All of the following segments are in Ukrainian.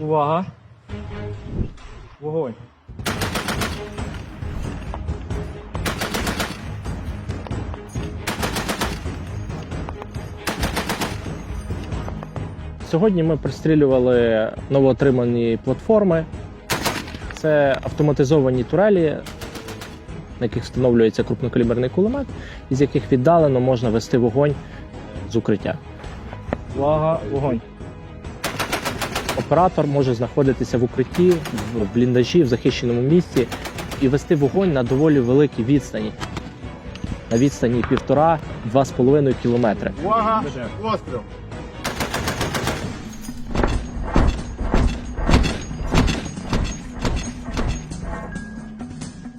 Увага. Вогонь. Сьогодні ми пристрілювали новоотримані платформи. Це автоматизовані турелі, на яких встановлюється крупнокаліберний кулемет, із яких віддалено можна вести вогонь з укриття. Увага, вогонь. Оператор може знаходитися в укритті, в бліндажі, в захищеному місці і вести вогонь на доволі великій відстані. На відстані півтора-два з половиною кілометри. Увага! Постріл!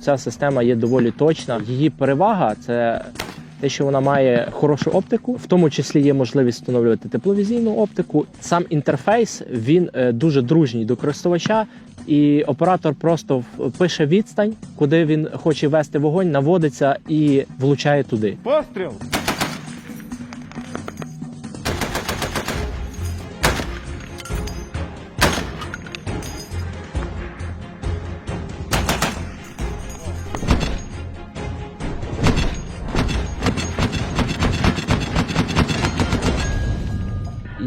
Ця система є доволі точна. Її перевага це те, що вона має хорошу оптику, в тому числі є можливість встановлювати тепловізійну оптику. Сам інтерфейс він е, дуже дружній до користувача, і оператор просто пише відстань, куди він хоче вести вогонь, наводиться і влучає туди. Постріл!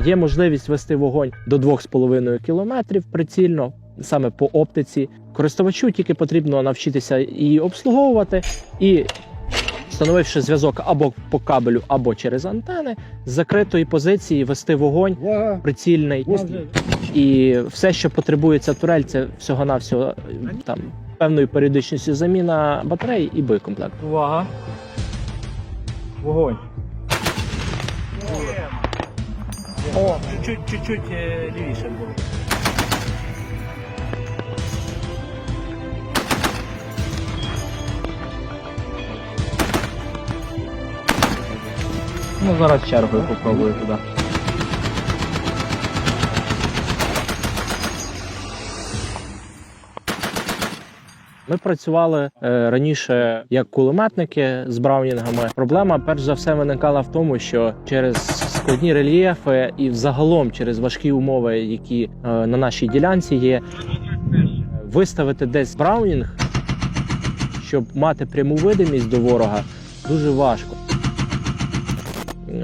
Є можливість вести вогонь до 2,5 кілометрів прицільно, саме по оптиці. Користувачу тільки потрібно навчитися її обслуговувати і. Встановивши зв'язок або по кабелю, або через антени, з закритої позиції вести вогонь Увага! прицільний. І все, що потребує ця турель, це всього-навсього е, там певною періодичністю заміна батарей і боєкомплект. Увага! Вогонь! О, чуть-чуть, е, лівіше було. Ну, зараз чергою попробую туди. Ми працювали е, раніше як кулеметники з браунінгами. Проблема перш за все виникала в тому, що через складні рельєфи і взагалом через важкі умови, які е, на нашій ділянці є, виставити десь браунінг, щоб мати пряму видимість до ворога, дуже важко.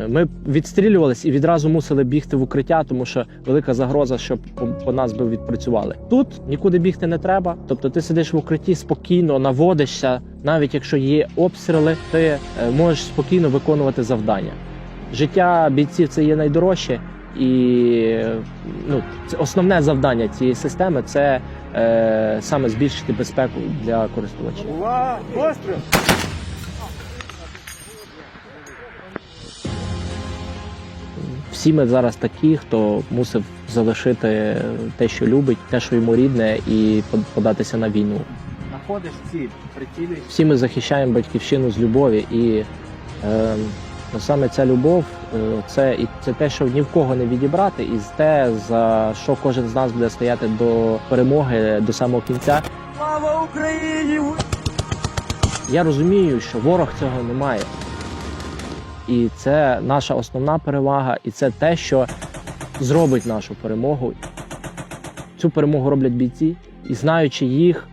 Ми відстрілювались і відразу мусили бігти в укриття, тому що велика загроза, щоб по, по нас би відпрацювали. Тут нікуди бігти не треба. Тобто ти сидиш в укритті спокійно, наводишся, навіть якщо є обстріли, ти е, можеш спокійно виконувати завдання. Життя бійців це є найдорожче, і ну, це основне завдання цієї системи це е, саме збільшити безпеку для користувачів. Постріл! Всі ми зараз такі, хто мусив залишити те, що любить, те, що йому рідне, і податися на війну. Знаходиш ціль, прицілюєш. Всі ми захищаємо батьківщину з любові, і е, саме ця любов е, це і це те, що ні в кого не відібрати, і те, за що кожен з нас буде стояти до перемоги до самого кінця. Слава Україні! Я розумію, що ворог цього не має. І це наша основна перевага, і це те, що зробить нашу перемогу. Цю перемогу роблять бійці, і знаючи їх,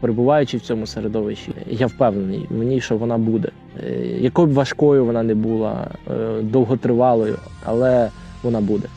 перебуваючи в цьому середовищі, я впевнений в ній, що вона буде. Е, Якою б важкою вона не була, е, довготривалою, але вона буде.